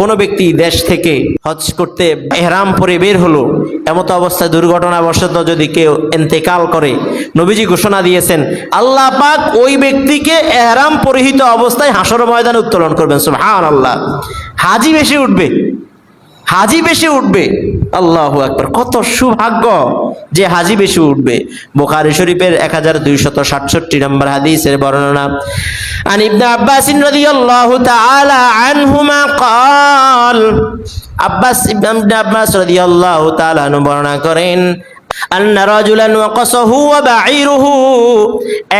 কোনো ব্যক্তি দেশ থেকে হজ করতে এহরাম পরে বের হলো, এমত অবস্থায় দুর্ঘটনাবশত যদি কেউ এন্তেকাল করে, নবীজি ঘোষণা দিয়েছেন, আল্লাহ পাক ওই ব্যক্তিকে এহরাম পরিহিত অবস্থায় হাসর ময়দানে উত্তোলন করবেন সুবহান আল্লাহ হাজি বেশি উঠবে, হাজি বেশি উঠবে। আল্লাহ আকবর কত সৌভাগ্য যে হাজি বেশি উঠবে বোখারি শরীফের এক হাজার দুইশত সাতষট্টি নম্বর হাদিসের বর্ণনা عن ابن عباس رضي الله تعالى عنهما قال আব্বাস ইবনে আব্বাস রাদিয়াল্লাহু তাআলা আনহু বর্ণনা করেন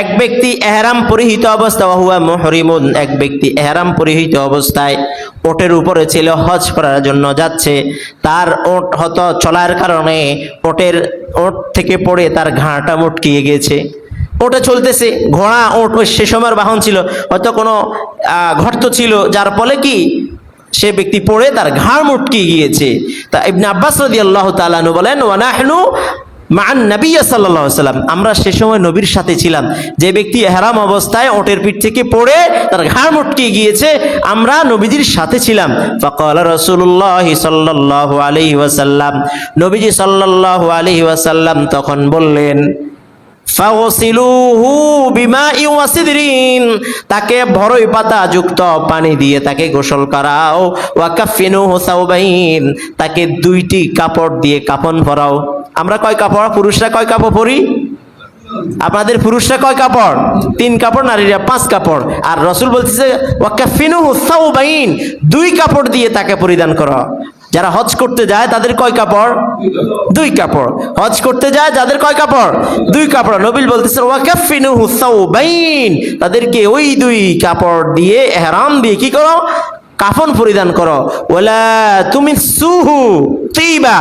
এক ব্যক্তি ইহরাম পরিহিত অবস্থা হুয়া এক ব্যক্তি ইহরাম পরিহিত অবস্থায় ওটের উপরে ছিল, হজ করার জন্য যাচ্ছে। তার ওট হতো চলার কারণে ওটের ওট থেকে পড়ে তার ঘাড়টা মুটকিয়ে গেছে। ওটা চলতেছে, ঘোড়া ওট সে সময়ের বাহন ছিল, হয়তো কোনো গর্ত ছিল। যার ফলে কি? সে ব্যক্তি পড়ে তার ঘাড় মুটকে গিয়েছে। তা ইবনে আব্বাস রাদিয়াল্লাহু তাআলা আনহু বলেন, ওয়া নাহনু মান নবী সাল্লাল্লাহু আলাইহি সাল্লাম আমরা সে সময় নবীর সাথে ছিলাম। যে ব্যক্তি এহরাম অবস্থায় ওটের পিঠ থেকে পড়ে তার ঘাড় মুটকে গিয়েছে, আমরা নবীজির সাথে ছিলাম। ফাকাল রাসূলুল্লাহ সাল্লাল্লাহু আলাইহি ওয়াসাল্লাম। নবীজি সাল্লাল্লাহু আলাইহি ওয়াসাল্লাম তখন বললেন তাকে ভরই পাতা যুক্ত পানি দিয়ে তাকে গোসল করাও। সাউবাইন তাকে দুইটি কাপড় দিয়ে কাপন ভরাও। আমরা কয় কাপড়? পুরুষরা কয় কাপড় পরি? আপনাদের পুরুষরা কয় কাপড়? তিন কাপড়, নারীরা পাঁচ কাপড়। আর রসুল বলতেছে দুই কাপড় দিয়ে তাকে পরিধান করো। যারা হজ করতে যায়, তাদের কয় কাপড়? দুই কাপড়। হজ করতে যায়, যাদের কয় কাপড়? দুই কাপড়। নবিল বলতেছে ওয়াকাফিনুহু সাউবাইন। তাদেরকে ওই দুই কাপড় দিয়ে এহরাম দিয়ে কি করো? কাফন পরিধান করো। ওলা তুমি সুহু তিবা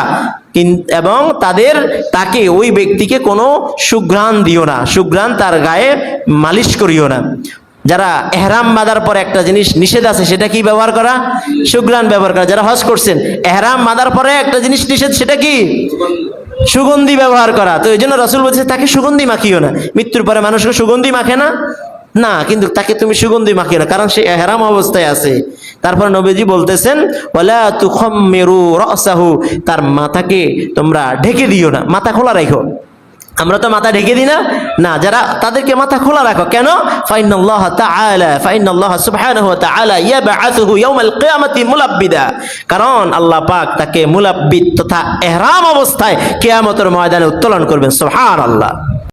এবং তাদের, তাকে ওই ব্যক্তিকে কোনো সুঘ্রাণ দিও না। সুঘ্রাণ তার গায়ে মালিশ করিও না। যারা এহরাম বাঁধার পরে একটা জিনিস নিষেধ আছে, সেটা কি ব্যবহার করা? সুঘ্রাণ ব্যবহার করা। যারা হজ করছেন, এহরাম বাঁধার পরে একটা জিনিস নিষেধ, সেটা কি? সুগন্ধি ব্যবহার করা। তো এই জন্য রসুল বলছে, তাকে সুগন্ধি মাখিও না। মৃত্যুর পরে মানুষকে সুগন্ধি মাখে না? না, কিন্তু তাকে তুমি সুগন্ধি মাখিও না, কারণ সে এহরাম অবস্থায় আছে। তারপর নবীজি বলতেছেন রাসাহু তার মাথাকে তোমরা ঢেকে দিও না। মাথা খোলা রাখো। আমরা তো মাথা ঢেকে দিই না? না, যারা তাদেরকে মাথা খোলা রাখো। কেন? ফাইনাল্লাহ তাআলা ফাইনাল্লাহ সুবহানাহু ওয়া তাআলা ইয়াবআথুহু ইয়াউমাল কিয়ামাতি মুলাব্বিদা। কারণ আল্লাহ পাক তাকে মুলাব্বিদ তথা ইহরাম অবস্থায় কিয়ামতের ময়দানে উত্তোলন করবেন। সুবহানাল্লাহ।